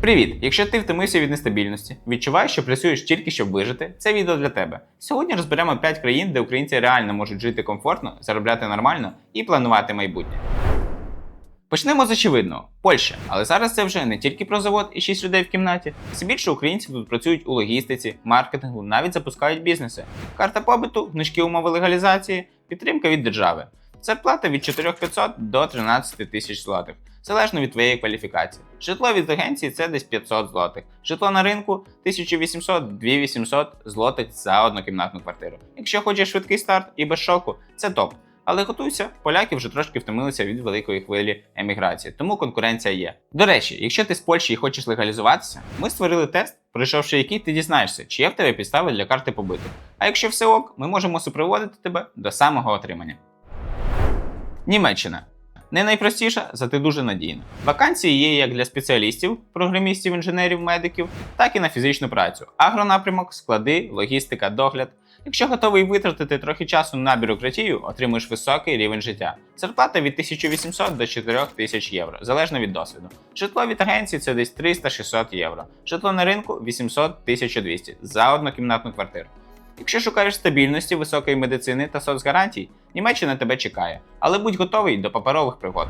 Привіт! Якщо ти втомився від нестабільності, відчуваєш, що працюєш тільки щоб вижити, це відео для тебе. Сьогодні розберемо 5 країн, де українці реально можуть жити комфортно, заробляти нормально і планувати майбутнє. Почнемо з очевидного Польща. Але зараз це вже не тільки про завод і 6 людей в кімнаті. Все більше українців тут працюють у логістиці, маркетингу, навіть запускають бізнеси. Карта побиту, гнучкі умови легалізації, підтримка від держави. Зарплата від 4500 до 13 тисяч злотих, залежно від твоєї кваліфікації. Житло від агенції це десь 500 злотих. Житло на ринку 1800-2800 злотих за однокімнатну квартиру. Якщо хочеш швидкий старт і без шоку, це топ. Але готуйся, поляки вже трошки втомилися від великої хвилі еміграції, тому конкуренція є. До речі, якщо ти з Польщі і хочеш легалізуватися, ми створили тест, пройшовши який ти дізнаєшся, чи є в тебе підстави для карти побиту. А якщо все ок, ми можемо супроводити тебе до самого отримання. Німеччина. Не найпростіша, зате дуже надійна. Вакансії є як для спеціалістів, програмістів, інженерів, медиків, так і на фізичну працю. Агронапрямок, склади, логістика, догляд. Якщо готовий витратити трохи часу на бюрократію, отримуєш високий рівень життя. Зарплата від 1800 до 4000 євро, залежно від досвіду. Житло від агенції це десь 300-600 євро. Житло на ринку 800-1200 за однокімнатну квартиру. Якщо шукаєш стабільності, високої медицини та соцгарантій, Німеччина тебе чекає, але будь готовий до паперових пригод.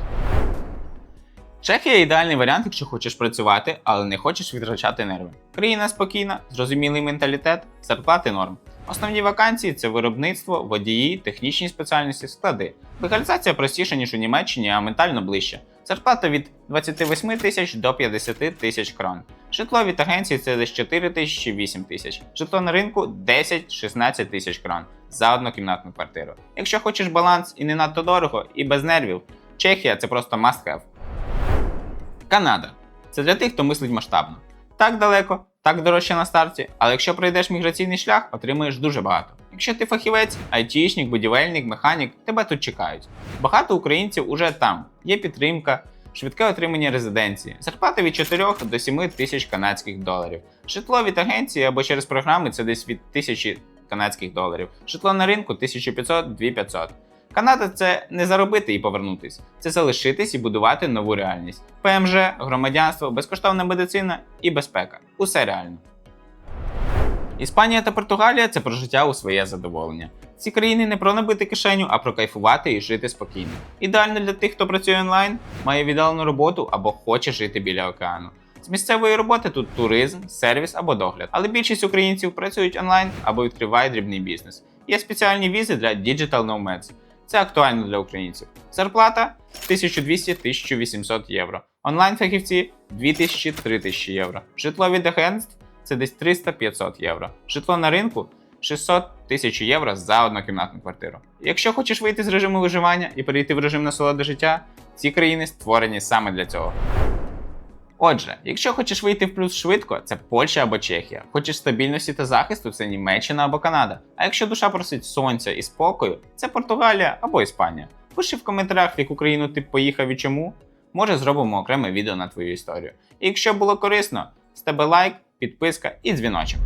Чехія ідеальний варіант, якщо хочеш працювати, але не хочеш витрачати нерви. Країна спокійна, зрозумілий менталітет, зарплати норм. Основні вакансії це виробництво, водії, технічні спеціальності, склади. Легалізація простіша, ніж у Німеччині, а ментально ближче. Зарплата від 28 тисяч до 50 тисяч крон. Житло від агенції це десь 4 тисячі 8 тисяч. Житло на ринку 10-16 тисяч крон за однокімнатну квартиру. Якщо хочеш баланс і не надто дорого, і без нервів, Чехія це просто must have. Канада. Це для тих, хто мислить масштабно. Так далеко, так дорожче на старті, але якщо пройдеш міграційний шлях, отримуєш дуже багато. Якщо ти фахівець, айтішник, будівельник, механік, тебе тут чекають. Багато українців уже там, є підтримка, швидке отримання резиденції, зарплата від 4 до 7 тисяч канадських доларів. Житло від агенції або через програми це десь від 1000 канадських доларів. Житло на ринку 1500-2500. Канада це не заробити і повернутись, це залишитись і будувати нову реальність. ПМЖ, громадянство, безкоштовна медицина і безпека. Усе реально. Іспанія та Португалія це про життя у своє задоволення. Ці країни не про набити кишеню, а про кайфувати і жити спокійно. Ідеально для тих, хто працює онлайн, має віддалену роботу або хоче жити біля океану. З місцевої роботи тут туризм, сервіс або догляд. Але більшість українців працюють онлайн або відкривають дрібний бізнес. Є спеціальні візи для Digital Nomads. Це актуально для українців. Зарплата 1200-1800 євро. Онлайн-фахівці 2000-3000 євро. Житло від агентств це десь 300-500 євро. Житло на ринку 600 тисяч євро за однокімнатну квартиру. Якщо хочеш вийти з режиму виживання і перейти в режим насолоди життя, ці країни створені саме для цього. Отже, якщо хочеш вийти в плюс швидко, це Польща або Чехія. Хочеш стабільності та захисту, це Німеччина або Канада. А якщо душа просить сонця і спокою, це Португалія або Іспанія. Пиши в коментарях, в яку країну ти поїхав і чому. Може зробимо окреме відео на твою історію. І якщо було корисно, з тебе лайк, підписка і дзвіночок.